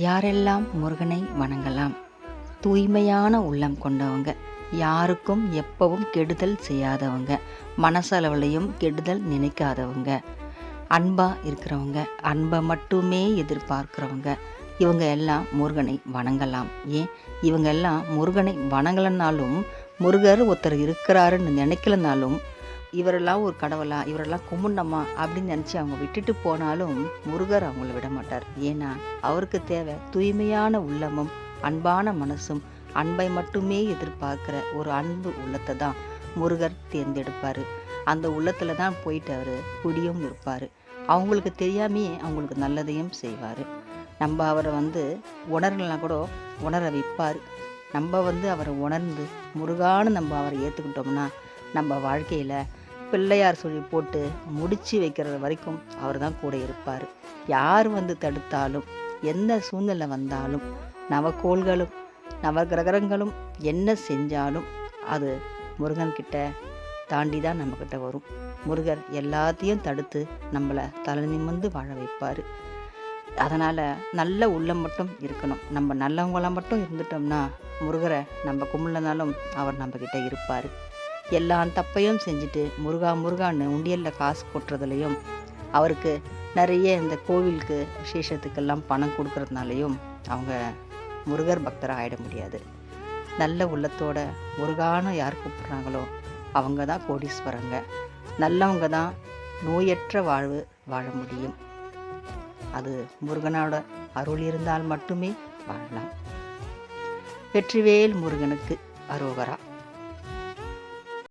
யாரெல்லாம் முருகனை வணங்கலாம்? தூய்மையான உள்ளம் கொண்டவங்க. யாருக்கும் எப்பவும் கெடுதல் செய்யாதவங்க. மனசளவுலையும் கெடுதல் நினைக்காதவங்க. அன்பாக இருக்கிறவங்க அன்பை மட்டுமே எதிர்பார்க்குறவங்க. இவங்க எல்லாம் முருகனை வணங்கலாம். ஏன்? இவங்க எல்லாம் முருகனை வணங்கலைனாலும் முருகர் ஒருத்தர் இருக்கிறாருன்னு நினைக்கலனாலும் இவரெல்லாம் ஒரு கடவுளா இவரெல்லாம் கும்பிடணுமா அப்படின்னு நினச்சி அவங்க விட்டுட்டு போனாலும் முருகர் அவங்கள விட மாட்டார். ஏன்னா அவருக்கு தேவை தூய்மையான உள்ளமும் அன்பான மனசும் அன்பை மட்டுமே எதிர்பார்க்குற ஒரு அன்பு உள்ளத்தை தான் முருகர் தேர்ந்தெடுப்பார். அந்த உள்ளத்தில் தான் போயிட்டு அவர் குடியும் இருப்பார். அவங்களுக்கு தெரியாமையே அவங்களுக்கு நல்லதையும் செய்வார். நம்ம அவரை வந்து உணரலாம் கூட உணர வைப்பார். நம்ம வந்து அவரை உணர்ந்து முருகான்னு நம்ம அவரை ஏற்றுக்கிட்டோம்னா நம்ம வாழ்க்கையில் பிள்ளையார் சொல்லி போட்டு முடிச்சு வைக்கிறது வரைக்கும் அவர் தான் கூட இருப்பார். யார் வந்து தடுத்தாலும் எந்த சூழ்நிலை வந்தாலும் நவக்கோள்களும் நவகிரகங்களும் என்ன செஞ்சாலும் அது முருகன்கிட்ட தாண்டி தான் நம்மக்கிட்ட வரும். முருகர் எல்லாத்தையும் தடுத்து நம்மளை தலை நிமிர்ந்து வாழ வைப்பார். அதனால் நல்ல உள்ளம் மட்டும் இருக்கணும். நம்ம நல்லவங்களாக மட்டும் இருந்துட்டோம்னா முருகரை நம்ம கும்பிடனாலும் அவர் நம்மக்கிட்ட இருப்பார். எல்லா தப்பையும் செஞ்சுட்டு முருகா முருகான்னு உண்டியலில் காசு கொட்டுறதுலையும் அவருக்கு நிறைய இந்த கோவிலுக்கு விசேஷத்துக்கெல்லாம் பணம் கொடுக்கறதுனாலையும் அவங்க முருகர் பக்தராக ஆகிட முடியாது. நல்ல உள்ளத்தோட முருகான யார் கூப்பிட்றாங்களோ அவங்க தான் கோடீஸ்வரங்க. நல்லவங்க தான் நோயற்ற வாழ்வு வாழ முடியும். அது முருகனோட அருள் இருந்தால் மட்டுமே வாழலாம். வெற்றிவேல் முருகனுக்கு அரோகரா.